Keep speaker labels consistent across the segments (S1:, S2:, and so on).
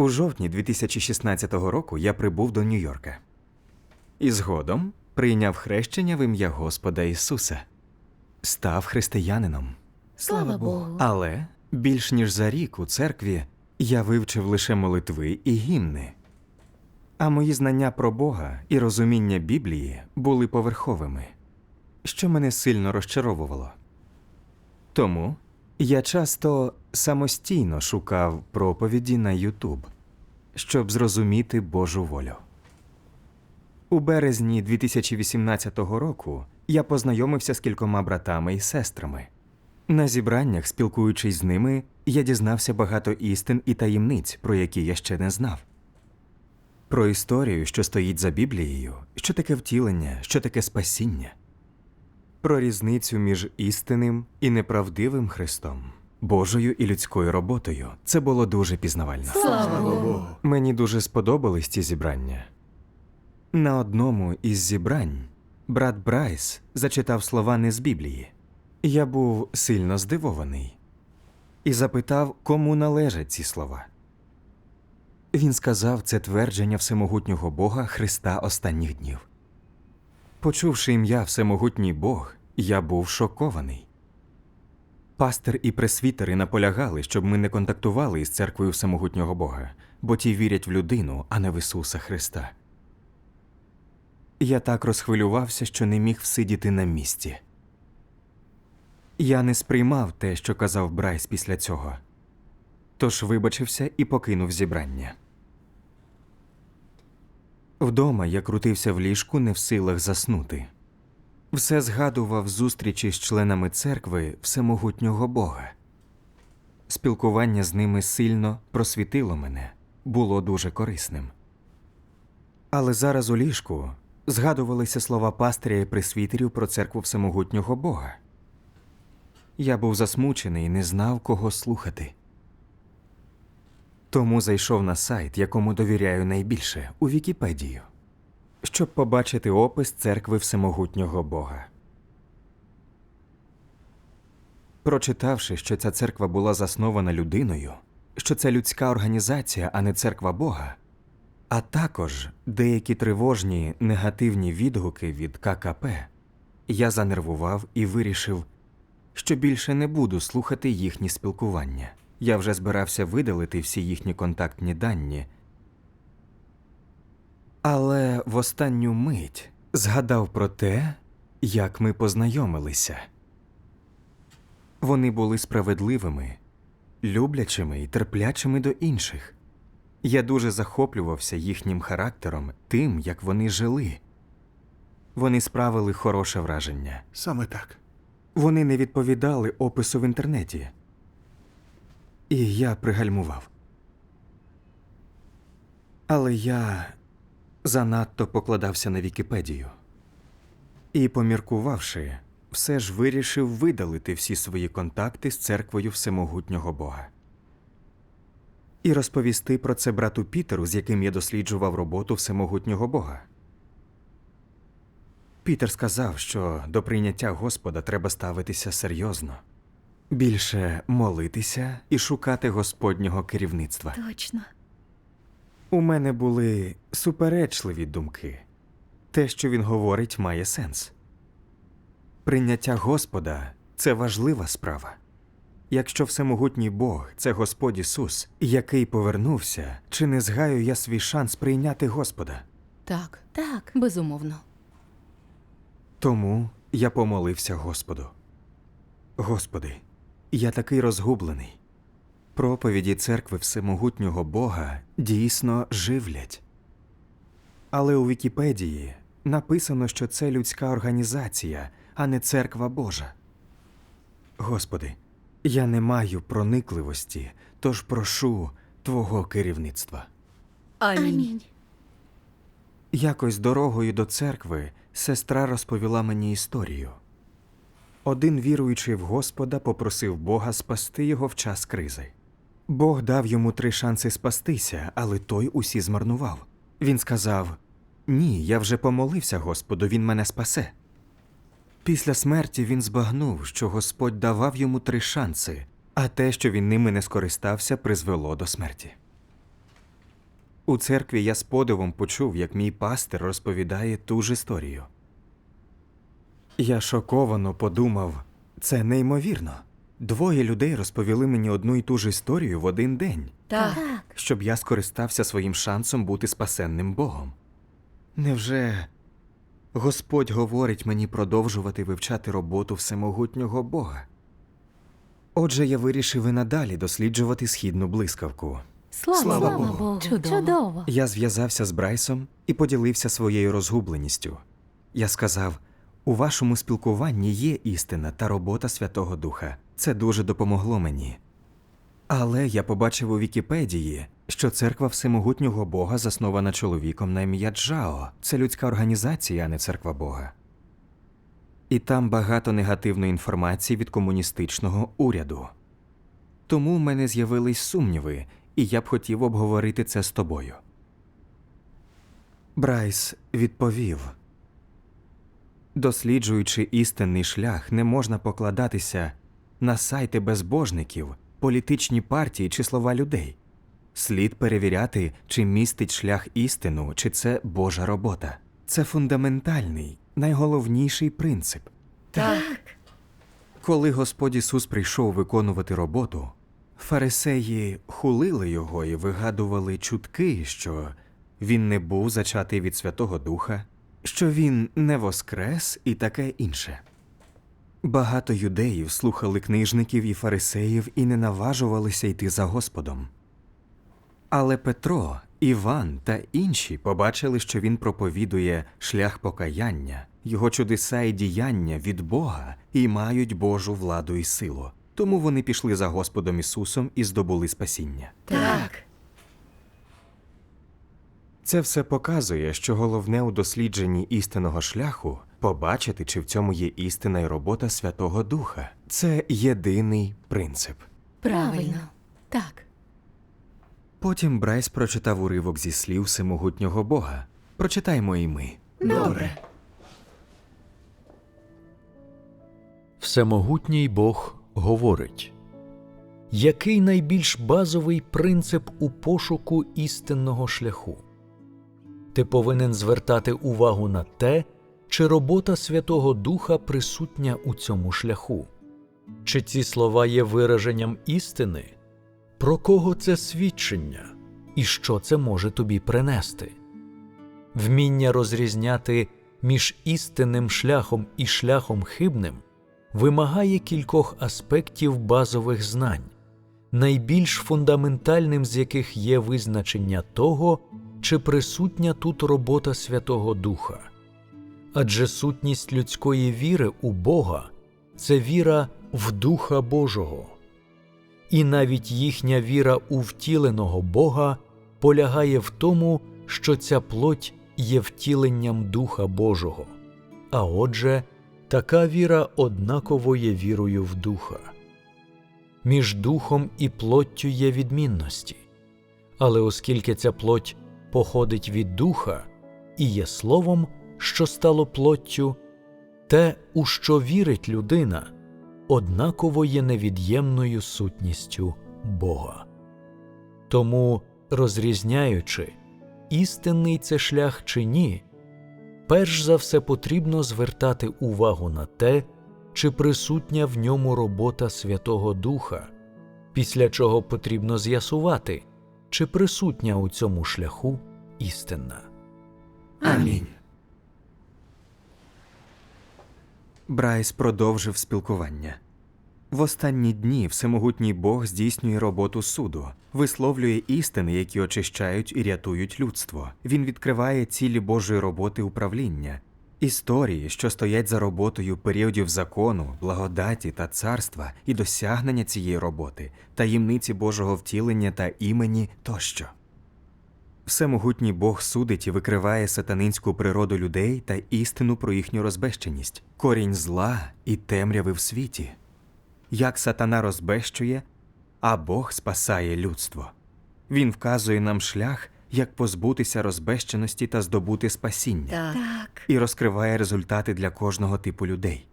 S1: У жовтні 2016 року я прибув до Нью-Йорка. І згодом прийняв хрещення в ім'я Господа Ісуса, став християнином.
S2: Слава Богу.
S1: Але більш ніж за рік у церкві я вивчив лише молитви і гімни. А мої знання про Бога і розуміння Біблії були поверховими, що мене сильно розчаровувало. Тому я часто самостійно шукав проповіді на Ютуб, щоб зрозуміти Божу волю. У березні 2018 року я познайомився з кількома братами і сестрами. На зібраннях, спілкуючись з ними, я дізнався багато істин і таємниць, про які я ще не знав. Про історію, що стоїть за Біблією, що таке втілення, що таке спасіння, про різницю між істинним і неправдивим Христом, Божою і людською роботою. Це було дуже пізнавально.
S2: Слава Богу.
S1: Мені дуже сподобались ці зібрання. На одному із зібрань брат Брайс зачитав слова не з Біблії. Я був сильно здивований і запитав, кому належать ці слова. Він сказав це твердження всемогутнього Бога Христа останніх днів. Почувши ім'я Всемогутній Бог, я був шокований. Пастир і пресвітери наполягали, щоб ми не контактували із церквою Всемогутнього Бога, бо ті вірять в людину, а не в Ісуса Христа. Я так розхвилювався, що не міг всидіти на місці. Я не сприймав те, що казав Брайс після цього, тож вибачився і покинув зібрання. Вдома я крутився в ліжку, не в силах заснути. Все згадував зустрічі з членами церкви Всемогутнього Бога. Спілкування з ними сильно просвітило мене, було дуже корисним. Але зараз у ліжку згадувалися слова пастиря і пресвітерів про церкву Всемогутнього Бога. Я був засмучений і не знав, кого слухати. Тому зайшов на сайт, якому довіряю найбільше, у Вікіпедію, щоб побачити опис церкви Всемогутнього Бога. Прочитавши, що ця церква була заснована людиною, що це людська організація, а не церква Бога, а також деякі тривожні негативні відгуки від ККП, я занервував і вирішив, що більше не буду слухати їхні спілкування. Я вже збирався видалити всі їхні контактні дані. Але в останню мить згадав про те, як ми познайомилися. Вони були справедливими, люблячими і терплячими до інших. Я дуже захоплювався їхнім характером, тим, як вони жили. Вони справили хороше враження.
S3: Саме так.
S1: Вони не відповідали опису в інтернеті. І я пригальмував. Але я занадто покладався на Вікіпедію. І, поміркувавши, все ж вирішив видалити всі свої контакти з церквою Всемогутнього Бога. І розповісти про це брату Пітеру, з яким я досліджував роботу Всемогутнього Бога. Пітер сказав, що до прийняття Господа треба ставитися серйозно, більше молитися і шукати Господнього керівництва.
S2: Точно.
S1: У мене були суперечливі думки. Те, що він говорить, має сенс. Прийняття Господа це важлива справа. Якщо всемогутній Бог це Господь Ісус, який повернувся, чи не згаю я свій шанс прийняти Господа?
S4: Так,
S2: Так.
S4: безумовно.
S1: Тому я помолився Господу. Господи, я такий розгублений. Проповіді церкви Всемогутнього Бога дійсно живлять. Але у Вікіпедії написано, що це людська організація, а не церква Божа. Господи, я не маю проникливості, тож прошу Твого керівництва.
S4: Амінь.
S1: Якось дорогою до церкви сестра розповіла мені історію. Один віруючий в Господа попросив Бога спасти його в час кризи. Бог дав йому три шанси спастися, але той усі змарнував. Він сказав: Ні, я вже помолився Господу, він мене спасе. Після смерті він збагнув, що Господь давав йому три шанси, а те, що він ними не скористався, призвело до смерті. У церкві я з подивом почув, як мій пастир розповідає ту ж історію. Я шоковано подумав, це неймовірно. Двоє людей розповіли мені одну і ту ж історію в один день,
S2: Так.
S1: щоб я скористався своїм шансом бути спасенним Богом. Невже Господь говорить мені продовжувати вивчати роботу всемогутнього Бога? Отже, я вирішив і надалі досліджувати східну блискавку.
S2: Слава,
S1: Слава
S2: Богу.
S1: Богу.
S2: Чудово. Чудово.
S1: Я зв'язався з Брайсом і поділився своєю розгубленістю. Я сказав: у вашому спілкуванні є істина та робота Святого Духа. Це дуже допомогло мені. Але я побачив у Вікіпедії, що церква Всемогутнього Бога заснована чоловіком на ім'я Джао. Це людська організація, а не церква Бога. І там багато негативної інформації від комуністичного уряду. Тому в мене з'явились сумніви, і я б хотів обговорити це з тобою. Брайс відповів Досліджуючи істинний шлях, не можна покладатися на сайти безбожників, політичні партії чи слова людей. Слід перевіряти, чи містить шлях істину, чи це Божа робота. Це фундаментальний, найголовніший принцип.
S2: Так.
S1: Коли Господь Ісус прийшов виконувати роботу, фарисеї хулили його і вигадували чутки, що він не був зачатий від Святого Духа, що він не воскрес і таке інше. Багато юдеїв слухали книжників і фарисеїв і не наважувалися йти за Господом. Але Петро, Іван та інші побачили, що він проповідує шлях покаяння, його чудеса і діяння від Бога і мають Божу владу і силу. Тому вони пішли за Господом Ісусом і здобули спасіння.
S2: Так.
S1: Це все показує, що головне у дослідженні істинного шляху побачити, чи в цьому є істина і робота Святого Духа. Це єдиний принцип.
S2: Правильно. Так.
S1: Потім Брайс прочитав уривок зі слів всемогутнього Бога. Прочитаймо і ми.
S2: Добре.
S3: Всемогутній Бог говорить, який найбільш базовий принцип у пошуку істинного шляху? Ти повинен звертати увагу на те, чи робота Святого Духа присутня у цьому шляху, чи ці слова є вираженням істини, про кого це свідчення, і що це може тобі принести? Вміння розрізняти між істинним шляхом і шляхом хибним вимагає кількох аспектів базових знань, найбільш фундаментальним з яких є визначення того, чи присутня тут робота Святого Духа. Адже сутність людської віри у Бога це віра в Духа Божого. І навіть їхня віра у втіленого Бога полягає в тому, що ця плоть є втіленням Духа Божого. А отже, така віра однаково є вірою в Духа. Між Духом і плоттю є відмінності, але оскільки ця плоть походить від Духа і є Словом, що стало плоттю, те, у що вірить людина, однаково є невід'ємною сутністю Бога. Тому, розрізняючи, істинний це шлях чи ні, перш за все потрібно звертати увагу на те, чи присутня в ньому робота Святого Духа, після чого потрібно з'ясувати, чи присутня у цьому шляху істина.
S1: Амінь. Брайс продовжив спілкування. В останні дні всемогутній Бог здійснює роботу суду, висловлює істини, які очищають і рятують людство. Він відкриває цілі Божої роботи управління, історії, що стоять за роботою періодів закону, благодаті та царства і досягнення цієї роботи, таємниці Божого втілення та імені тощо. Всемогутній Бог судить і викриває сатанинську природу людей та істину про їхню розбещеність, корінь зла і темряви в світі. Як сатана розбещує, а Бог спасає людство. Він вказує нам шлях, як позбутися розбещеності та здобути спасіння,
S2: Так.
S1: І розкриває результати для кожного типу людей.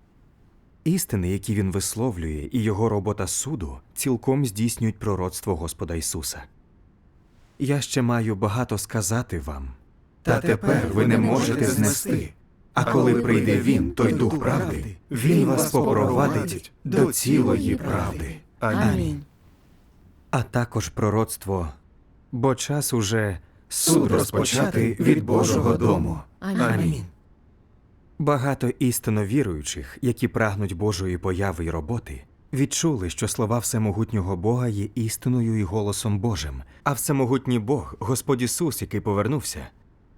S1: Істини, які він висловлює, і його робота суду цілком здійснюють пророцтво Господа Ісуса. Я ще маю багато сказати вам.
S4: Та тепер ви не можете знести. А коли прийде він, той дух правди, він вас попровадить до цілої правди.
S2: Амінь.
S1: А також пророцтво, бо час уже
S4: Суд розпочати від Божого дому.
S2: Амінь.
S1: Багато істинно віруючих, які прагнуть Божої появи й роботи, відчули, що слова всемогутнього Бога є істиною і голосом Божим, а всемогутній Бог, Господь Ісус, який повернувся,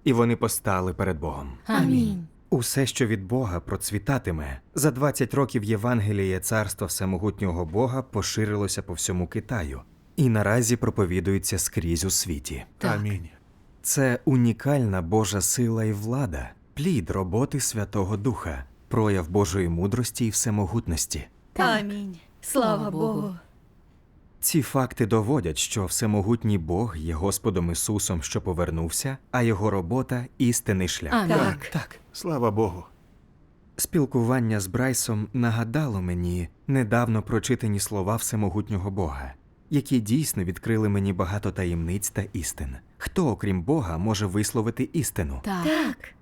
S1: і вони постали перед Богом.
S2: Амінь.
S1: Усе, що від Бога процвітатиме, за 20 років Євангеліє Царства Всемогутнього Бога поширилося по всьому Китаю і наразі проповідується скрізь у світі.
S2: Так.
S4: Амінь.
S1: Це унікальна Божа сила і влада, плід роботи Святого Духа, прояв Божої мудрості і всемогутності.
S5: Амінь. Слава Богу.
S1: Ці факти доводять, що всемогутній Бог є Господом Ісусом, що повернувся, а його робота істинний шлях.
S2: Амінь.
S5: Так.
S4: Так, слава Богу.
S1: Спілкування з Брайсом нагадало мені недавно прочитані слова всемогутнього Бога, які дійсно відкрили мені багато таємниць та істин. Хто, окрім Бога, може висловити істину?
S2: Так.
S5: Так.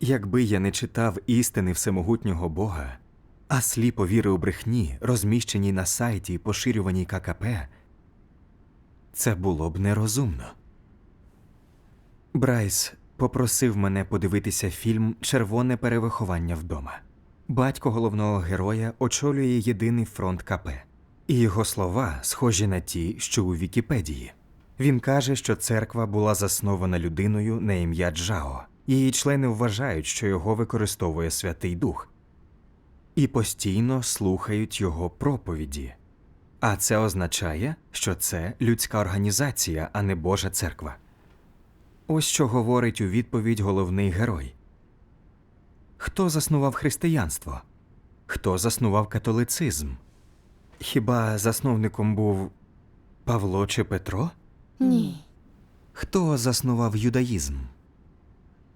S1: Якби я не читав істини всемогутнього Бога, а сліпо вірив у брехні, розміщеній на сайті і поширюваній ККП, це було б нерозумно. Брайс попросив мене подивитися фільм Червоне перевиховання вдома. Батько головного героя очолює єдиний фронт КП, і його слова схожі на ті, що у Вікіпедії. Він каже, що церква була заснована людиною на ім'я Джао. Її члени вважають, що його використовує Святий Дух, і постійно слухають його проповіді. А це означає, що це людська організація, а не Божа церква. Ось що говорить у відповідь головний герой. Хто заснував християнство? Хто заснував католицизм? Хіба засновником був Павло чи Петро?
S2: Ні.
S1: Хто заснував юдаїзм?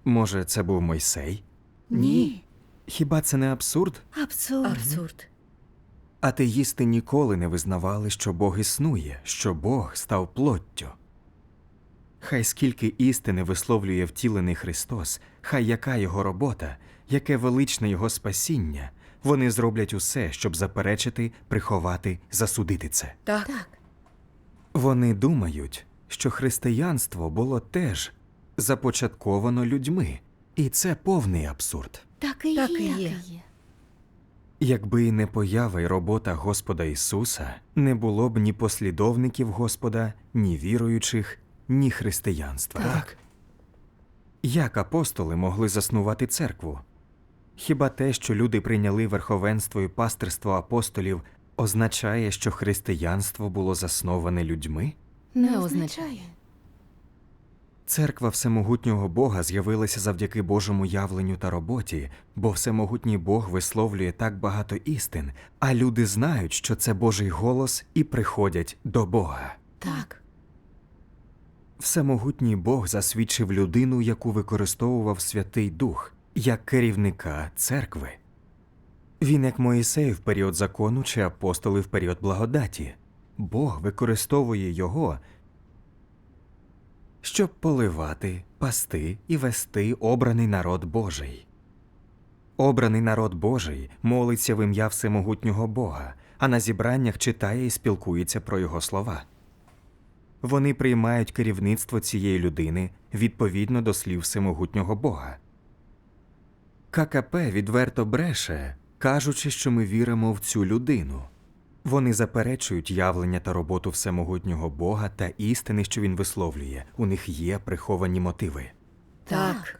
S1: Може, це був Мойсей?
S5: Ні.
S1: Хіба це не абсурд?
S5: Абсурд. Абсурд.
S1: Атеїсти ніколи не визнавали, що Бог існує, що Бог став плоттю. Хай скільки істини висловлює втілений Христос, хай яка його робота, яке величне його спасіння, вони зроблять усе, щоб заперечити, приховати, засудити це.
S5: Так.
S2: Так.
S1: Вони думають, що християнство було теж започатковано людьми, і це повний абсурд.
S2: Так і
S5: Так
S2: є.
S5: і є.
S2: Є.
S1: Якби не поява й робота Господа Ісуса, не було б ні послідовників Господа, ні віруючих, ні християнства.
S4: Так.
S1: Як апостоли могли заснувати церкву? Хіба те, що люди прийняли верховенство і пастирство апостолів, означає, що християнство було засноване людьми?
S2: Не означає.
S1: Церква всемогутнього Бога з'явилася завдяки Божому явленню та роботі, бо всемогутній Бог висловлює так багато істин, а люди знають, що це Божий голос і приходять до Бога.
S2: Так.
S1: Всемогутній Бог засвідчив людину, яку використовував Святий Дух, як керівника церкви. Він, як Моїсей в період закону чи апостоли в період благодаті. Бог використовує його, щоб поливати, пасти і вести обраний народ Божий. Обраний народ Божий молиться в ім'я Всемогутнього Бога, а на зібраннях читає і спілкується про його слова. Вони приймають керівництво цієї людини відповідно до слів всемогутнього Бога. ККП відверто бреше, кажучи, що ми віримо в цю людину. Вони заперечують явлення та роботу всемогутнього Бога та істини, що він висловлює. У них є приховані мотиви.
S5: Так.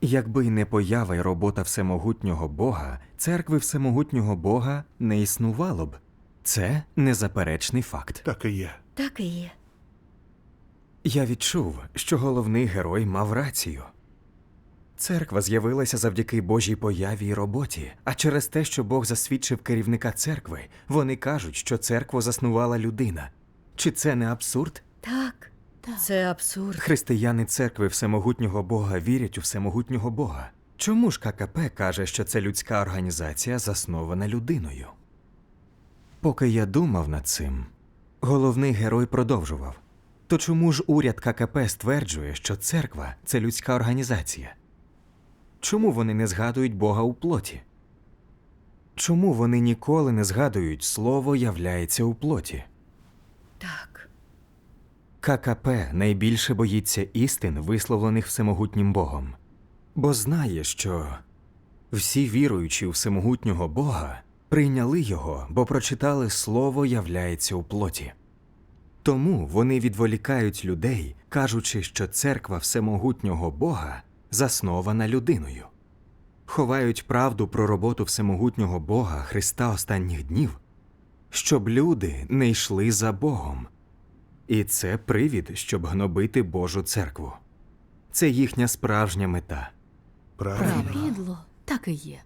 S1: Якби не поява й робота всемогутнього Бога, церкви всемогутнього Бога не існувало б. Це незаперечний факт.
S4: Так і є.
S5: Так і є.
S1: Я відчув, що головний герой мав рацію. Церква з'явилася завдяки Божій появі і роботі, а через те, що Бог засвідчив керівника церкви, вони кажуть, що церкву заснувала людина. Чи це не абсурд?
S5: Так.
S2: Так.
S5: Це абсурд.
S1: Християни церкви всемогутнього Бога вірять у всемогутнього Бога. Чому ж ККП каже, що це людська організація, заснована людиною? Поки я думав над цим, Головний герой продовжував. То чому ж уряд ККП стверджує, що церква це людська організація? Чому вони не згадують Бога у плоті? Чому вони ніколи не згадують слово являється у плоті?
S5: Так.
S1: ККП найбільше боїться істин, висловлених всемогутнім Богом, бо знає, що всі віруючі у всемогутнього Бога прийняли його, бо прочитали слово являється у плоті. Тому вони відволікають людей, кажучи, що церква всемогутнього Бога заснована людиною, ховають правду про роботу всемогутнього Бога Христа останніх днів, щоб люди не йшли за Богом. І це привід, щоб гнобити Божу церкву. Це їхня справжня мета.
S2: Правильно. Підло. Так і є.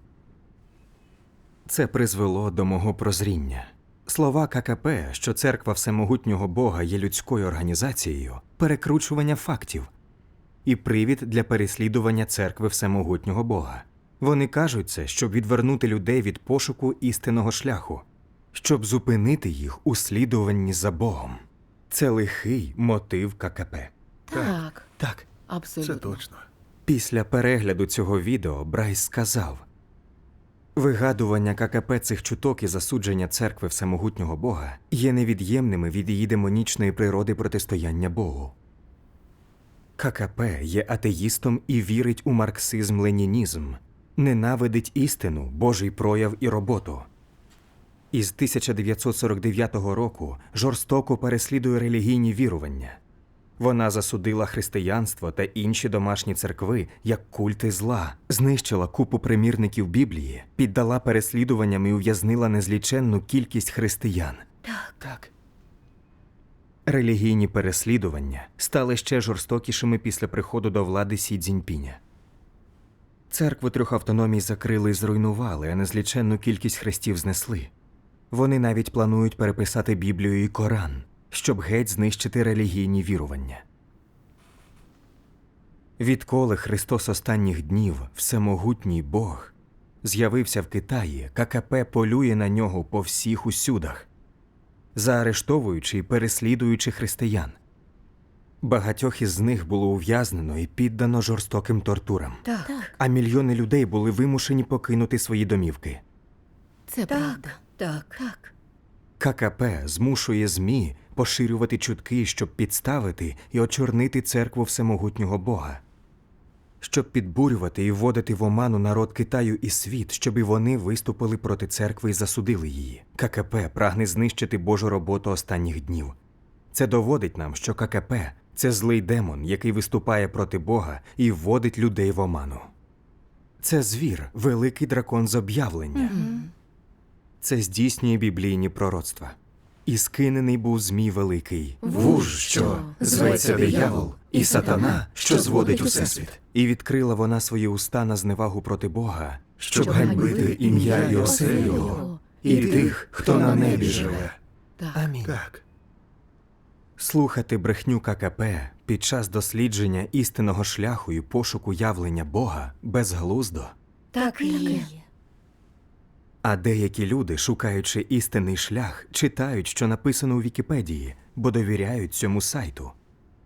S1: Це призвело до мого прозріння. Слова ККП, що церква всемогутнього Бога є людською організацією, перекручування фактів і привід для переслідування церкви всемогутнього Бога. Вони кажуть це, щоб відвернути людей від пошуку істинного шляху, щоб зупинити їх у слідуванні за Богом. Це лихий мотив ККП.
S2: Так.
S1: Так,
S2: Абсолютно.
S4: Це точно.
S1: Після перегляду цього відео Брайс сказав: Вигадування ККП цих чуток і засудження церкви всемогутнього Бога є невід'ємними від її демонічної природи протистояння Богу. ККП є атеїстом і вірить у марксизм-ленінізм, ненавидить істину, Божий прояв і роботу. Із 1949 року жорстоко переслідує релігійні вірування. Вона засудила християнство та інші домашні церкви як культи зла, знищила купу примірників Біблії, піддала переслідуванням і ув'язнила незліченну кількість християн.
S5: Так.
S1: Так. Релігійні переслідування стали ще жорстокішими після приходу до влади Сі Цзіньпіня. Церкву трьох автономій закрили і зруйнували, а незліченну кількість хрестів знесли. Вони навіть планують переписати Біблію і Коран, щоб геть знищити релігійні вірування. Відколи Христос останніх днів, всемогутній Бог, з'явився в Китаї, ККП полює на нього по всіх усюдах, заарештовуючи і переслідуючи християн. Багатьох із них було ув'язнено і піддано жорстоким тортурам,
S5: Так.
S2: Так.
S1: а мільйони людей були вимушені покинути свої домівки.
S2: Це правда.
S5: Так. Так. Так.
S1: ККП змушує ЗМІ поширювати чутки, щоб підставити і очорнити церкву всемогутнього Бога, щоб підбурювати і вводити в оману народ Китаю і світ, щоб і вони виступили проти церкви і засудили її. ККП прагне знищити Божу роботу останніх днів. Це доводить нам, що ККП це злий демон, який виступає проти Бога і вводить людей в оману. Це звір, великий дракон з об'явлення. Це здійснює біблійні пророцтва. І скинений був Змій Великий,
S4: Вуж, що зветься диявол, і сатана, що зводить усесвіт,
S1: і відкрила вона свої уста на зневагу проти Бога,
S4: щоб ганьбити ім'я і оселю його, і тих, хто на небі живе.
S1: Амінь.
S4: Так.
S1: Слухати брехню ККП під час дослідження істинного шляху і пошуку явлення Бога безглуздо.
S5: Так і є.
S1: А деякі люди, шукаючи істинний шлях, читають, що написано у Вікіпедії, бо довіряють цьому сайту.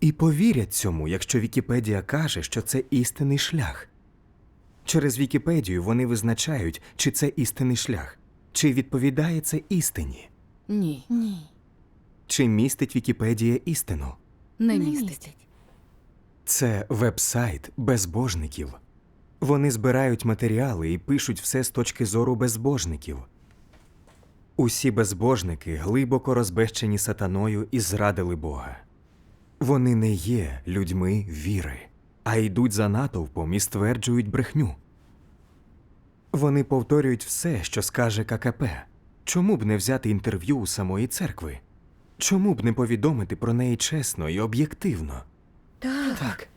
S1: І повірять цьому, якщо Вікіпедія каже, що це істинний шлях. Через Вікіпедію вони визначають, чи це істинний шлях, чи відповідає це істині,
S2: Ні.
S5: Ні.
S1: чи містить Вікіпедія істину.
S2: Не
S5: Не
S2: містить.
S5: містить.
S1: Це веб-сайт безбожників. Вони збирають матеріали і пишуть все з точки зору безбожників. Усі безбожники глибоко розбещені сатаною і зрадили Бога. Вони не є людьми віри, а йдуть за натовпом і стверджують брехню. Вони повторюють все, що скаже ККП. Чому б не взяти інтерв'ю у самої церкви? Чому б не повідомити про неї чесно і об'єктивно?
S5: Так.
S1: Так.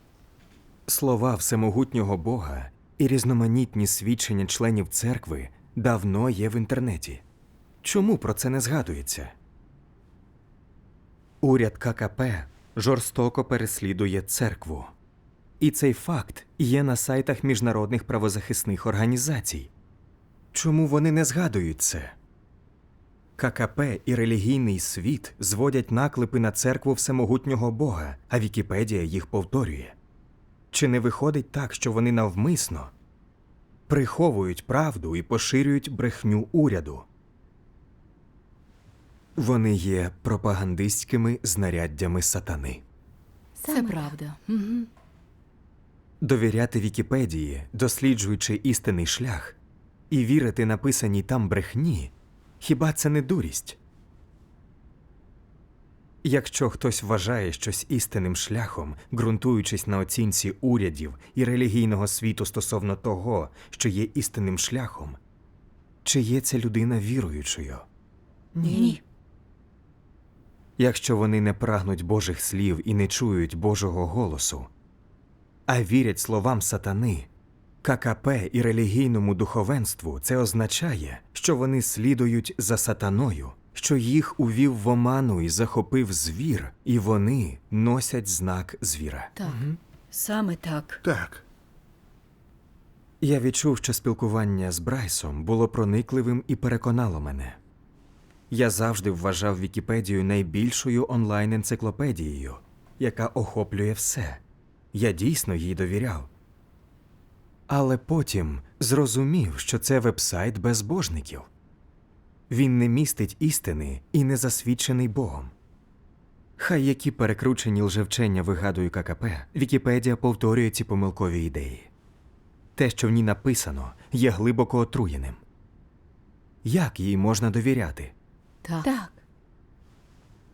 S1: Слова всемогутнього Бога і різноманітні свідчення членів церкви давно є в інтернеті. Чому про це не згадується? Уряд ККП жорстоко переслідує церкву. І цей факт є на сайтах міжнародних правозахисних організацій. Чому вони не згадують це? ККП і релігійний світ зводять наклепи на церкву всемогутнього Бога, а Вікіпедія їх повторює. Чи не виходить так, що вони навмисно приховують правду і поширюють брехню уряду? Вони є пропагандистськими знаряддями сатани.
S2: Це правда. Угу.
S1: Довіряти Вікіпедії, досліджуючи істинний шлях, і вірити написаній там брехні, хіба це не дурість? Якщо хтось вважає щось істинним шляхом, ґрунтуючись на оцінці урядів і релігійного світу стосовно того, що є істинним шляхом, чи є ця людина віруючою?
S5: Ні.
S1: Якщо вони не прагнуть Божих слів і не чують Божого голосу, а вірять словам сатани, ККП і релігійному духовенству, це означає, що вони слідують за сатаною, що їх увів в оману і захопив звір, і вони носять знак звіра.
S2: Так.
S5: Саме так.
S4: Так.
S1: Я відчув, що спілкування з Брайсом було проникливим і переконало мене. Я завжди вважав Вікіпедію найбільшою онлайн-енциклопедією, яка охоплює все. Я дійсно їй довіряв. Але потім зрозумів, що це вебсайт безбожників. Він не містить істини і не засвідчений Богом. Хай які перекручені лжевчення вигадує ККП, Вікіпедія повторює ці помилкові ідеї. Те, що в ній написано, є глибоко отруєним. Як їй можна довіряти?
S2: Так. так.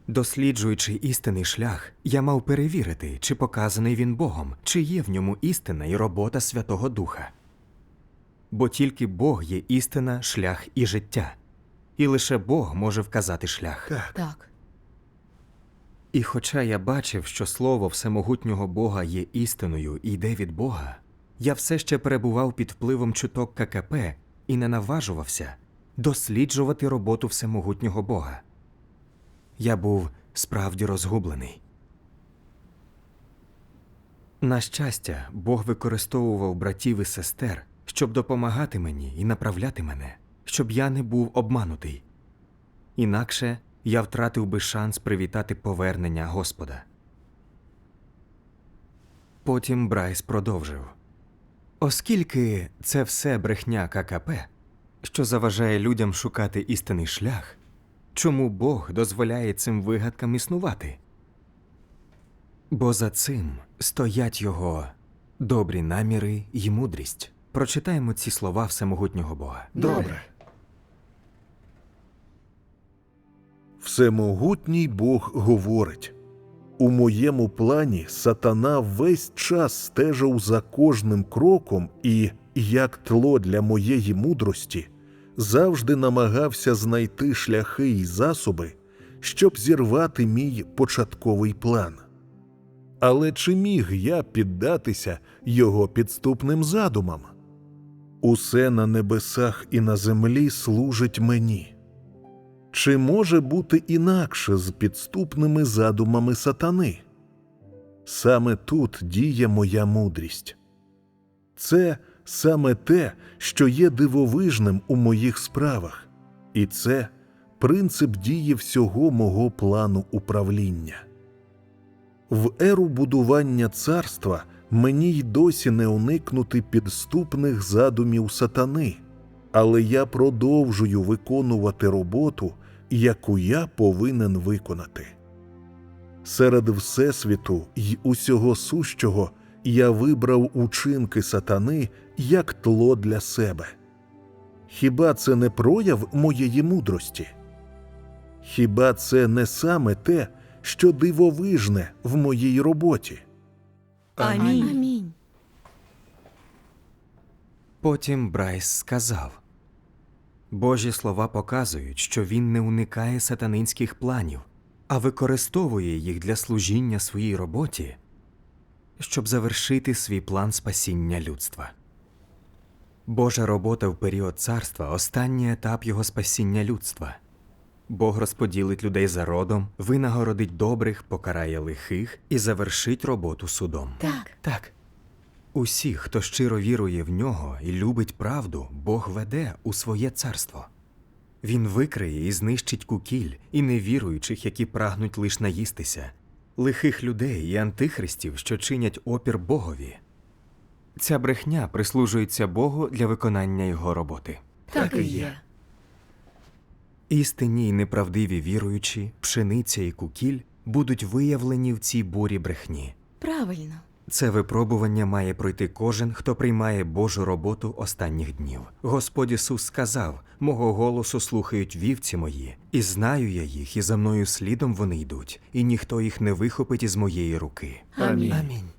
S1: Досліджуючи істинний шлях, я мав перевірити, чи показаний він Богом, чи є в ньому істина і робота Святого Духа. Бо тільки Бог є істина, шлях і життя, і лише Бог може вказати шлях.
S4: Так.
S2: Так.
S1: І хоча я бачив, що слово всемогутнього Бога є істиною і йде від Бога, я все ще перебував під впливом чуток ККП і не наважувався досліджувати роботу всемогутнього Бога. Я був справді розгублений. На щастя, Бог використовував братів і сестер, щоб допомагати мені і направляти мене, щоб я не був обманутий. Інакше я втратив би шанс привітати повернення Господа. Потім Брайс продовжив. Оскільки це все брехня ККП, що заважає людям шукати істинний шлях, чому Бог дозволяє цим вигадкам існувати? Бо за цим стоять його добрі наміри й мудрість. Прочитаємо ці слова всемогутнього Бога.
S4: Добре.
S6: Всемогутній Бог говорить: у моєму плані сатана весь час стежав за кожним кроком і, як тло для моєї мудрості, завжди намагався знайти шляхи і засоби, щоб зірвати мій початковий план. Але чи міг я піддатися його підступним задумам? Усе на небесах і на землі служить мені. Чи може бути інакше з підступними задумами сатани? Саме тут діє моя мудрість. Це саме те, що є дивовижним у моїх справах, і це принцип дії всього мого плану управління. В еру будування царства мені й досі не уникнути підступних задумів сатани, але я продовжую виконувати роботу, яку я повинен виконати. Серед Всесвіту й усього сущого я вибрав учинки сатани як тло для себе. Хіба це не прояв моєї мудрості? Хіба це не саме те, що дивовижне в моїй роботі?
S5: Амінь.
S2: Амінь.
S1: Потім Брайс сказав Божі слова показують, що він не уникає сатанинських планів, а використовує їх для служіння своїй роботі, щоб завершити свій план спасіння людства. Божа робота в період царства останній етап його спасіння людства. Бог розподілить людей за родом, винагородить добрих, покарає лихих і завершить роботу судом.
S2: Так.
S1: Так. Усіх, хто щиро вірує в нього і любить правду, Бог веде у своє царство. Він викриє і знищить кукіль і невіруючих, які прагнуть лиш наїстися, лихих людей і антихристів, що чинять опір Богові. Ця брехня прислужується Богу для виконання його роботи.
S2: Так і є.
S1: Істинні й неправдиві віруючі, пшениця і кукіль будуть виявлені в цій бурі брехні.
S2: Правильно.
S1: Це випробування має пройти кожен, хто приймає Божу роботу останніх днів. Господь Ісус сказав: Мого голосу слухають вівці мої, і знаю я їх, і за мною слідом вони йдуть, і ніхто їх не вихопить із моєї руки.
S2: Амінь.
S1: Амінь.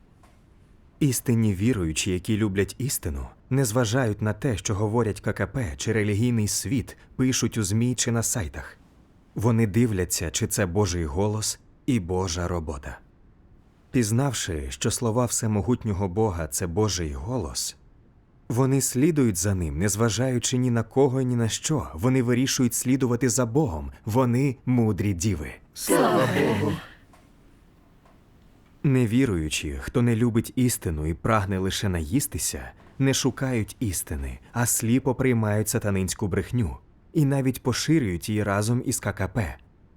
S1: Істинні віруючі, які люблять істину, не зважають на те, що говорять ККП чи релігійний світ, пишуть у ЗМІ чи на сайтах. Вони дивляться, чи це Божий голос і Божа робота. Пізнавши, що слова всемогутнього Бога це Божий голос, вони слідують за ним, незважаючи ні на кого ні на що. Вони вирішують слідувати за Богом. Вони мудрі діви.
S5: Слава Богу.
S1: Невіруючі, хто не любить істину і прагне лише наїстися, не шукають істини, а сліпо приймають сатанинську брехню і навіть поширюють її разом із ККП,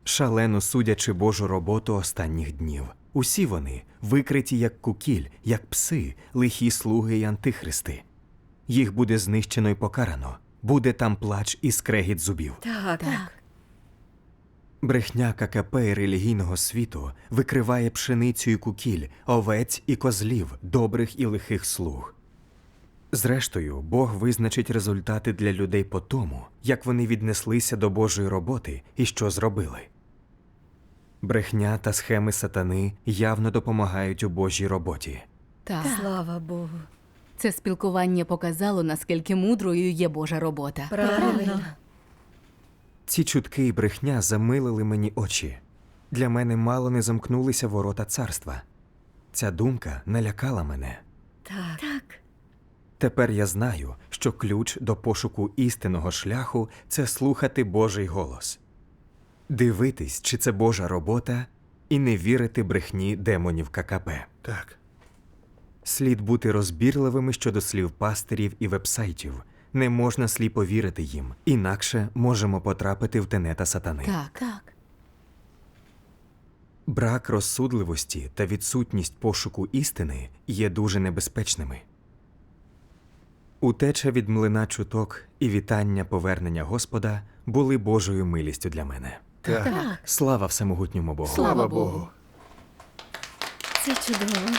S1: шалено судячи Божу роботу останніх днів. Усі вони викриті як кукіль, як пси, лихі слуги й антихристи. Їх буде знищено й покарано, буде там плач і скрегіт зубів.
S5: Так.
S2: Так.
S1: Брехня ККП і релігійного світу викриває пшеницю і кукіль, овець і козлів, добрих і лихих слуг. Зрештою, Бог визначить результати для людей по тому, як вони віднеслися до Божої роботи і що зробили. Брехня та схеми сатани явно допомагають у Божій роботі.
S2: Так.
S5: Слава Богу.
S2: Це спілкування показало, наскільки мудрою є Божа робота.
S5: Правильно.
S1: Ці чутки і брехня замилили мені очі. Для мене мало не замкнулися ворота царства. Ця думка налякала мене.
S5: Так. Так.
S1: Тепер я знаю, що ключ до пошуку істинного шляху це слухати Божий голос, дивитись, чи це Божа робота, і не вірити брехні демонів ККП.
S6: Так.
S1: Слід бути розбірливими щодо слів пастирів і вебсайтів. Не можна сліпо вірити їм, інакше можемо потрапити в тенета сатани.
S2: Так. Так.
S1: Брак розсудливості та відсутність пошуку істини є дуже небезпечними. Утеча від млина чуток і вітання повернення Господа були Божою милістю для мене.
S6: Так.
S2: Так.
S1: Слава всемогутньому Богу!
S2: Слава Богу.
S5: Це чудово.